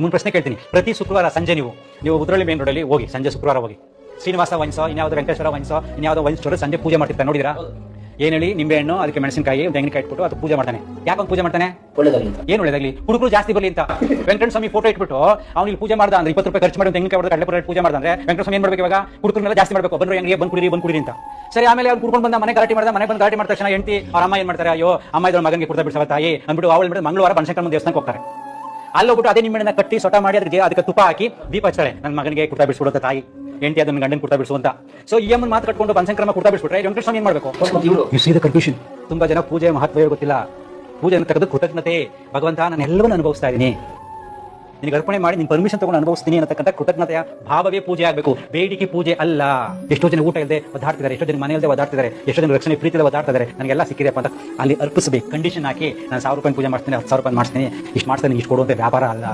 ಮುಂದೆ ಪ್ರಶ್ನೆ ಕೇಳ್ತೀನಿ. ಪ್ರತಿ ಶುಕ್ರವಾರ ಸಂಜೆ ನೀವು ನೀವು ಉದ್ರಳ್ಳಿ ಮೇನ್ ರೋಡಲ್ಲಿ ಹೋಗಿ ಸಂಜೆ ಶುಕ್ರವಾರ ಹೋಗಿ. ಶ್ರೀನಿವಾಸ ವೈನ್ಸೋ ಇನ್ಯಾವುದೋ ವೆಂಕಟೇಶ್ವರ ವೈನ್ಸೋ ಇನ್ಯಾವುದೋ ವೈನ್ ಸ್ಟೋರ್ ಸಂಜೆ ಪೂಜೆ ಮಾಡ್ತಿರ್ತಾರೆ ನೋಡಿದ್ರಾ? ಏನ್ ಹೇಳಿ ನಿಂಬೆ ಹಣ್ಣು ಅದಕ್ಕೆ ಮೆಣಸಿನಕಾಯಿ ತೆಂಗಿನಕಾಯಿ ಇಟ್ಬಿಟ್ಟು ಅದು ಪೂಜೆ ಮಾಡ್ತಾನೆ. ಯಾಕೊಂದು ಪೂಜೆ ಮಾಡ್ತಾನೆ? ಏನ್ ಒಳ್ಳೇದಾಗ್ಲಿ? ಹುಡುಗರು ಜಾಸ್ತಿ ಬರಲಿ ಅಂತ. ವೆಂಕಟ ಸ್ವಾಮಿ ಫೋಟೋ ಇಟ್ಬಿಟ್ಟು ಅವ್ನಿಗೆ ಪೂಜೆ ಮಾಡ್ದ ಅಂದ್ರೆ ಇಪ್ಪತ್ತು ರೂಪಾಯಿ ಖರ್ಚು ಮಾಡಿ ತೆಂಗಿನಕಾಯಿ ಕಡಲೆ ಪೂಜೆ ಮಾಡ್ದಂದ್ರೆ ವೆಂಕಟ ಸ್ವಾಮಿ ಏನ್ ಮಾಡ್ಬೇಕು ಇವಾಗ? ಹುಡುಗರನ್ನೆಲ್ಲ ಜಾಸ್ತಿ ಮಾಡಬೇಕು. ಬಂದ್ರೆ ಹೆಂಗೆ ಬಂದ್ ಕುಡಿರಿ ಬಂದ್ ಕುಡಿರಿ ಅಂತ. ಸರಿ ಆಮೇಲೆ ಅವ್ನು ಕುಡ್ಕೊಂಡು ಬಂದ ಮನೆ ಗಲಾಟೆ ಮಾಡ್ದ ಮನೆ ಬಂದು ಗಲಾಟೆ ಮಾಡಿದ ತಕ್ಷಣ ಹೆಂಡತಿ ಅವ್ರ ಅಮ್ಮ ಏನ್ ಮಾಡ್ತಾರೆ? ಅಯ್ಯೋ ಅಮ್ಮ ಇದ್ರ ಮಗನಿಗೆ ಕುಡ್ತಾ ಬಿಡ್ಸವ ತಾಯಿ ಅಂದ್ಬಿಟ್ಟು ಅವಳು ಮಂಗಳವಾರ ಬನಶಂಕರ ದೇವಸ್ಥಾನಕ್ಕೆ ಹೋಗ್ತಾರೆ. ಅಲ್ಲಿ ಹೋಗ್ಬಿಟ್ಟು ಅದೇ ನಿಮ್ಮನ್ನ ಕಟ್ಟಿ ಸೊಟ ಮಾಡಿ ಅದಕ್ಕೆ ಅದಕ್ಕೆ ತುಪ್ಪ ಹಾಕಿ ದೀಪ ಹಚ್ತಾಳೆ ನನ್ನ ಮಗನಿಗೆ ಕುರ್ತಾ ಬಿಡಿಸ್ಬಿಡುತ್ತೆ ತಾಯಿ ಎಂಟಿ ಅದನ್ನ ಗಂಡನ ಕುರ್ತಾ ಬಿಡಿಸು ಅಂತ ಸೊ ಈ ಅಮ್ಮನ ಮಾತು ಕಟ್ಕೊಂಡು ಪಂಚಕ್ರಮ ಕುರ್ತಾ ಬಿಡಿಸ್ಬಿಟ್ರೆ ವೆಂಕಟ ಸ್ವಾಮಿ ಏನ್ ಮಾಡ್ಬೇಕು? ತುಂಬಾ ಜನ ಪೂಜೆ ಮಹತ್ವ ಗೊತ್ತಿಲ್ಲ ಪೂಜೆಯನ್ನು ತೆಗೆದು ಕೃತಜ್ಞತೆ. ಭಗವಂತ ನಾನು ಎಲ್ಲವನ್ನೂ ಅನುಭವಿಸ್ತಾ ಇದ್ದೀನಿ. ನಿನಗೆ ಅರ್ಪಣೆ ಮಾಡಿ ನಿನ್ ಪರ್ಮಿಷನ್ ತಗೊಂಡು ಅನುಭವಿಸ್ತೀನಿ ಅನ್ನತಕ್ಕಂಥ ಕೃತಜ್ಞತೆಯ ಭಾವವೇ ಪೂಜೆ ಆಗಬೇಕು. ಬೇಡಿಕೆ ಪೂಜೆ ಅಲ್ಲ. ಎಷ್ಟೋ ಜನ ಊಟ ಇಲ್ಲದೆ ಒದ್ದಾಡ್ತಿದ್ದಾರೆ, ಎಷ್ಟೋ ಜನ ಮನೆ ಇಲ್ಲದೆ ಒದ್ದಾಡ್ತಿದ್ದಾರೆ, ಎಷ್ಟೋ ಜನ ರಕ್ಷಣೆ ಪ್ರೀತಿಯಲ್ಲಿ ಒದ್ದಾಡ್ತಿದ್ದಾರೆ. ನನಗೆಲ್ಲ ಸಿಕ್ಕಿದೆಪ್ಪ ಅಂತ ಅಲ್ಲಿ ಅರ್ಪಿಸಬೇಕು. ಕಂಡೀಷನ್ ಹಾಕಿ ನಾನು ಸಾವಿರ ರೂಪಾಯಿ ಪೂಜೆ ಮಾಡ್ತೀನಿ, ಹತ್ತು ಸಾವಿರ ರೂಪಾಯಿ ಮಾಡ್ತೀನಿ. ಇಷ್ಟು ಮಾಡ್ತೀನಿ ಇಷ್ಟು ಕೊಡುವಂತ ವ್ಯಾಪಾರ ಅಲ್ಲ.